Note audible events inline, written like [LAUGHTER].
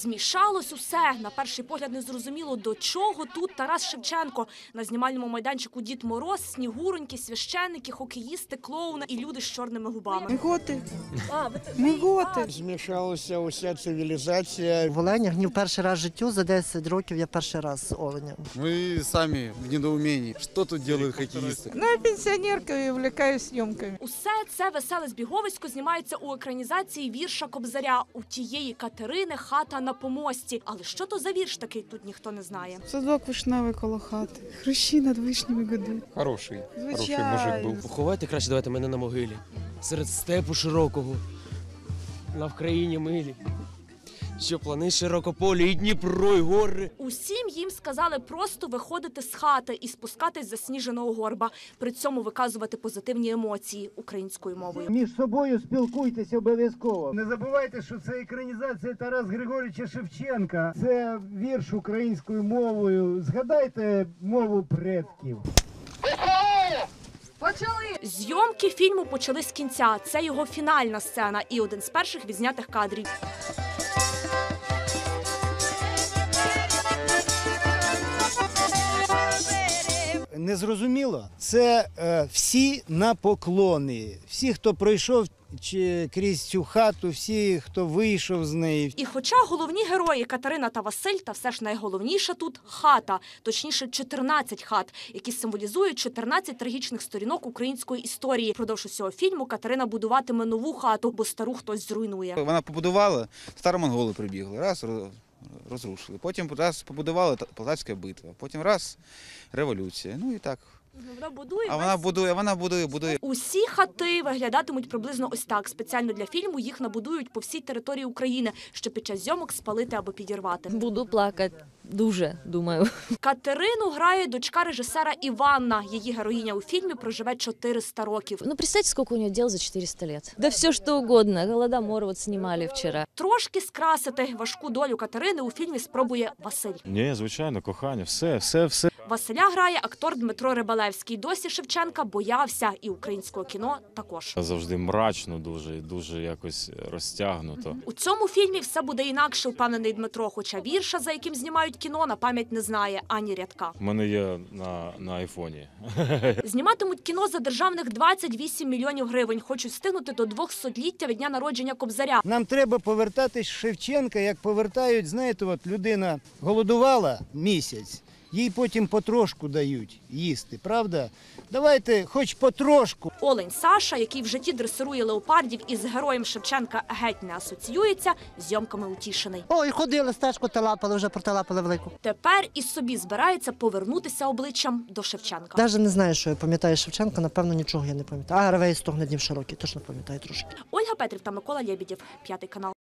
Змішалось усе. На перший погляд не зрозуміло, до чого тут Тарас Шевченко. На знімальному майданчику Дід Мороз, снігуроньки, священники, хокеїсти, клоуни і люди з чорними губами. Готи. А, ви Ми готи. Змішалася уся цивілізація. В оленях ні в перший раз в життю за 10 років я перший раз з оленем. Мы сами в недоумении. Что тут делают хоккеисты? Ну, я пенсионерка и увлекаюсь съемками. Усе це веселе збіговисько знімається у екранізації вірша Кобзаря у тієї Катерини хата на помості. Але що то за вірш такий тут ніхто не знає. Садок вишневий коло хати. Хрущі над вишнями гудуть. Хороший, хороший мужик був. Поховайте краще давайте мене на могилі. Серед степу широкого. На Вкраїні милі. Що плани широкополі, і Дніпро, і гори. Усім сказали просто виходити з хати і спускатись з засніженого горба, при цьому виказувати позитивні емоції українською мовою. Між собою спілкуйтесь обов'язково. Не забувайте, що це екранізація Тарас Григорьовича Шевченка. Це вірш українською мовою. Згадайте мову предків. Почали Зйомки фільму почали з кінця. Це його фінальна сцена і один з перших відзнятих кадрів. Незрозуміло. Це е, всі на поклони. Всі, хто пройшов чи крізь цю хату, всі, хто вийшов з неї, І хоча головні герої Катерина та Василь, та все ж найголовніше тут хата, точніше 14 хат, які символізують 14 трагічних сторінок української історії. Продовж усього фільму Катерина будуватиме нову хату, бо стару хтось зруйнує. Вона побудувала, старомонголи прибігли, раз роз- розрушили. Потім раз побудували Та- Полтавська битва, потім раз революція. Ну і так. Вона будує А вона будує, вона будує, будує. Усі хати виглядатимуть приблизно ось так. Спеціально для фільму їх набудують по всій території України, щоб під час зйомок спалити або підірвати. Буду плакати дуже, думаю. Катерину грає дочка режисера Іванна. Її героїня у фільмі проживе 400 років. Ну, представьте, сколько у нее дел за 400 лет. Да все что угодно. Голодомор вот снимали вчера. Трошки скрасити важку долю Катерини у фільмі спробує Василь. Ні, звичайно, кохання, все, все, все. Василя грає актор Дмитро Рибалевський. Досі Шевченка боявся і українського кіно також. Завжди мрачно, дуже, дуже якось розтягнуто. У цьому фільмі все буде інакше, впевнений Дмитро. Хоча вірша, за яким знімають кіно, на пам'ять не знає ані рядка. У мене є на, на айфоні. [LAUGHS] Зніматимуть кіно за державних 28 мільйонів гривень. Хочуть встигнути до 200-ліття від дня народження Кобзаря. нам треба повертатись Шевченка, як повертають, знаєте, от людина голодувала місяць, їй потім потрошку дають їсти, правда? Давайте хоч потрошку. Олень Саша, який в житті дресирує леопардів і з героєм Шевченка геть не асоціюється, зйомками утішений. Ой, ходили стежку талапали, вже проталапали велику. Тепер і собі збирається повернутися обличчям до Шевченка. Навіть не знаю, що я пам'ятаю Шевченка, напевно, нічого я не пам'ятаю. А Ревей стогне днів широкий, точно пам'ятаю трошки. Ольга Петрів та Микола Лєбідєв, п'ятий канал.